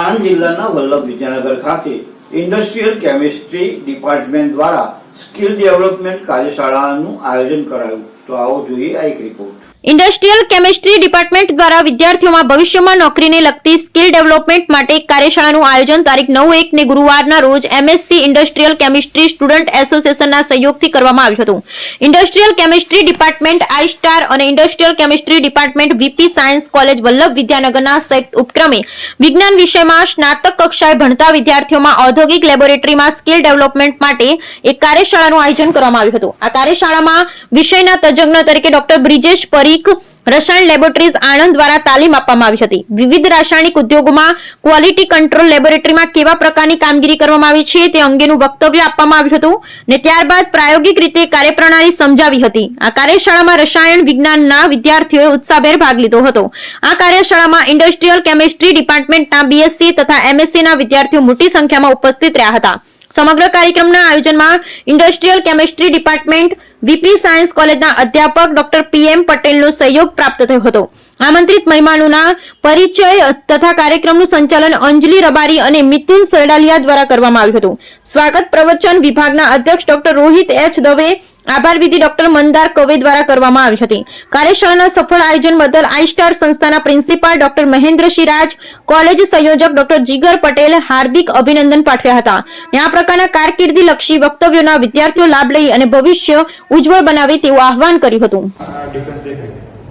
આણંદ જિલ્લાના વલ્લભ વિદ્યાનગર ખાતે industrial chemistry department દ્વારા સ્કિલ ડેવલપમેન્ટ કાર્યશાળાનું આયોજન કરાયું. તો આવો જોઈએ આ એક રિપોર્ટ ઇન્ડસ્ટ્રીયલ કેમિસ્ટ્રી ડિપાર્ટમેન્ટ દ્વારા વિદ્યાર્થીઓમાં ભવિષ્યમાં નોકરીને લગતી સ્કિલ ડેવલપમેન્ટ માટે એક કાર્યશાળાનું આયોજન તારીખ નવ એક ને ગુરુવારના રોજ એમએસસી ઇન્ડસ્ટ્રીયલ કેમિસ્ટ્રી સ્ટુડન્ટ એસોસિએશનના સહયોગથી કરવામાં આવ્યું હતું. Industrial chemistry department I star અને industrial chemistry department VP science college Vallabh વિદ્યાનગરના સંયુક્ત ઉપક્રમે વિજ્ઞાન વિષયમાં સ્નાતક કક્ષાએ ભણતા વિદ્યાર્થીઓમાં ઔદ્યોગિક લેબોરેટરીમાં સ્કિલ ડેવલપમેન્ટ માટે એક કાર્યશાળાનું આયોજન કરવામાં આવ્યું હતું. આ કાર્યશાળામાં વિષયના તજજ્ઞ તરીકે ડોક્ટર બ્રિજેશ પરીખ રસાયણ લેબોરેટરીઝ આણંદ દ્વારા તાલીમ આપવામાં આવી હતી. વિવિધ રાસાયણિક ઉદ્યોગોમાં ક્વોલિટી કંટ્રોલ લેબોરેટરીમાં કેવા પ્રકારની કામગીરી કરવામાં આવી છે તે અંગેનું વક્તવ્ય આપવામાં આવ્યું હતું ને ત્યારબાદ પ્રાયોગિક રીતે કાર્યપ્રણાલી સમજાવી હતી. આ કાર્યશાળામાં રસાયણ વિજ્ઞાનના વિદ્યાર્થીઓએ ઉત્સાહભેર ભાગ લીધો હતો. આ કાર્યશાળામાં ઇન્ડસ્ટ્રીયલ કેમિસ્ટ્રી ડિપાર્ટમેન્ટના બીએસસી તથા એમએસસીના વિદ્યાર્થીઓ મોટી સંખ્યામાં ઉપસ્થિત રહ્યા હતા. સમગ્ર કાર્યક્રમના આયોજનમાં industrial chemistry department VP science કોલેજના અધ્યાપક ડોક્ટર પીએમ પટેલનો સહયોગ પ્રાપ્ત થયો હતો. આમંત્રિત મહેમાનોના પરિચય તથા કાર્યક્રમનું સંચાલન અંજલિ રબારી અને મિથુન સરડાલિયા દ્વારા કરવામાં આવ્યું હતું. સ્વાગત પ્રવચન વિભાગના અધ્યક્ષ ડોક્ટર રોહિત એચ દવે આભાર વિધિ ડોક્ટર મંદાર કવે દ્વારા કરવામાં આવી હતી. કાર્યશાળાના સફળ આયોજન બદલ આઈસ્ટાર સંસ્થાના principal doctor Mahendra Siraj college સંયોજક ડોક્ટર જીગર પટેલ હાર્દિક અભિનંદન પાઠવ્યા હતા. અને આ પ્રકારના કારકિર્દી લક્ષી વક્તવ્યોના વિદ્યાર્થીઓ લાભ લઈ અને ભવિષ્ય ઉજ્જવળ બનાવે તેવું આહવાન કર્યું હતું.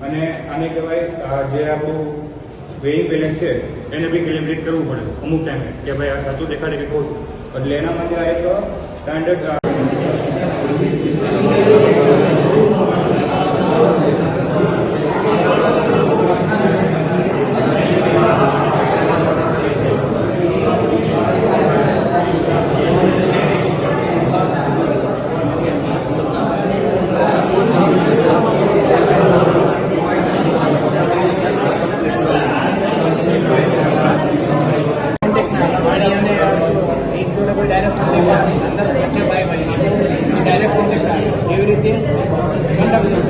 અને આને કહેવાય જે આપણું વેઇંગ બેલેન્સ છે, એને બી કેલિબ્રેટ કરવું પડે અમુક ટાઈમે કે ભાઈ આ સાચું દેખાડે કે ખોટું. એટલે એના માટે આ એક સ્ટાન્ડર્ડ everything.